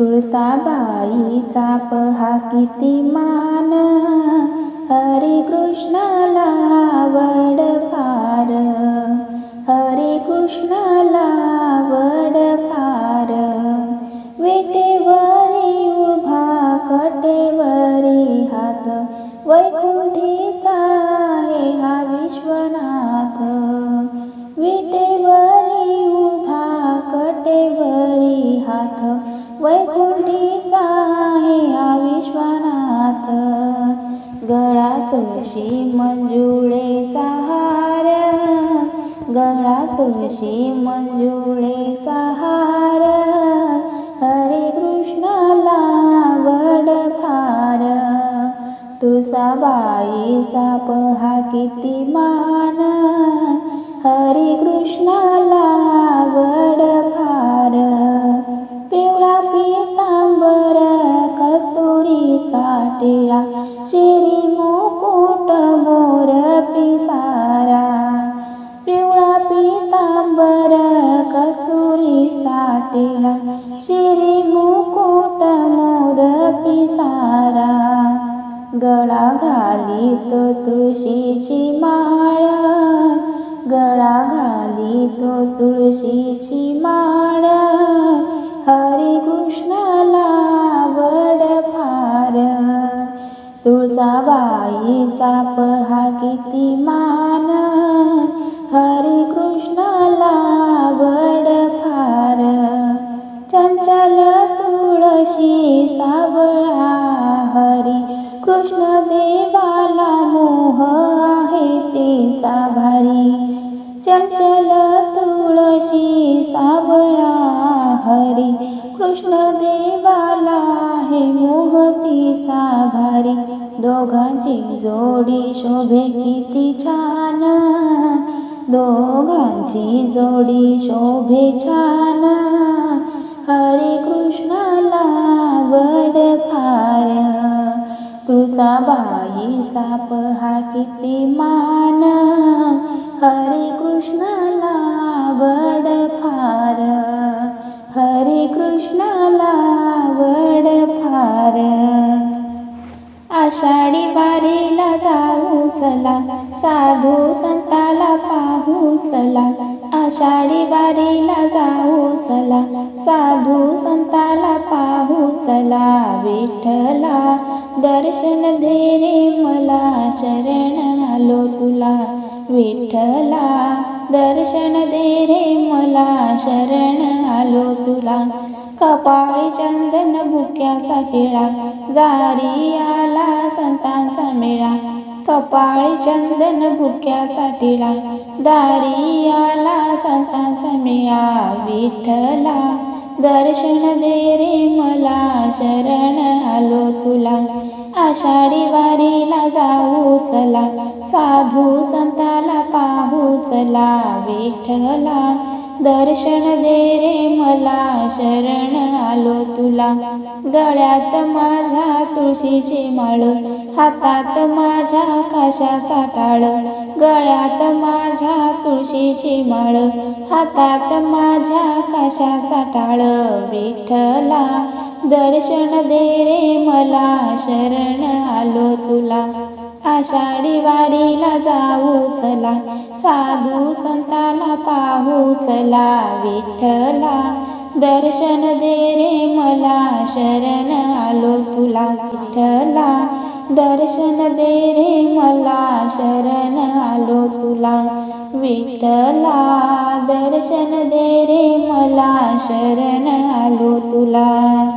तुळसाबाईचा पहा किती मान. हरे कृष्णाला आवड फार. हरे कृष्णाला आवड फार. विटेवरी उभा कटेवरी हात. वैकुंठीचा आहे हा विश्वनाथ. विटे वैकुंठीचा आहे हा विश्वनाथ. गळा तुळशी मंजुळेचा हार. गळा तुळशी मंजुळेचा हार. हरे कृष्णाला वड फार. तुळसाबाईचा पहा किती मान. हरे कृष्णाला साटेला शिरी मुकुट मोर पिसारा. गळा घालीत तुळशीची माळ. गळा घालीत तुळशीची माळ. हरे कृष्णाला वड फार. तुळसाबाईचा पहा किती कळशी सावळा हरी. कृष्ण देवाला मोह आहे तेचा भारी. चंचल तुळशी सावळा हरी. कृष्ण देवाला हे मोहतीचा भारी. दोघांची जोडी शोभे किती छान. दोघांची जोडी शोभे छान. हरे कृष्ण वड फार साप हा किती मान. हरे कृष्णाला आवड फार हरे कृष्णाला आवड फार आषाढी वारीला जाऊ चला साधू संताला पाहू चला. आषाढी वारीला जाऊ चला. साधू संताला पाहू चला. विठ्ठला दर्शन दे रे मला. शरण आलो तुला. विठ्ठला दर्शन दे रे मला. शरण आलो तुला. कपाळी चंदन भुक्याचा टिळा दारी आला संतांचा मेळा. कपाळी चंदन बुक्याचा टिळा दारी आला संतांचा मिळा विठला दर्शन दे रे मला शरण आलो तुला. आषाढी वारीला जाऊ चला. साधू संताला पाहू चला विठला दर्शन दे रे मला शरण आलो तुला. गळ्यात माझ्या तुळशीची माळ हातात माझ्या काशाचा टाळ गळ्यात माझ्या तुळशीची माळ हातात माझ्या काशाचा टाळ विठला दर्शन दे रे मला शरण आलो तुला. आषाढी वारीला जाऊ चला. साधू संताला पाहू चला. विठ्ठला दर्शन दे रे मला. शरण आलो तुला. विठ्ठला दर्शन दे रे मला. शरण आलो तुला. विठ्ठला दर्शन दे रे मला. शरण आलो तुला.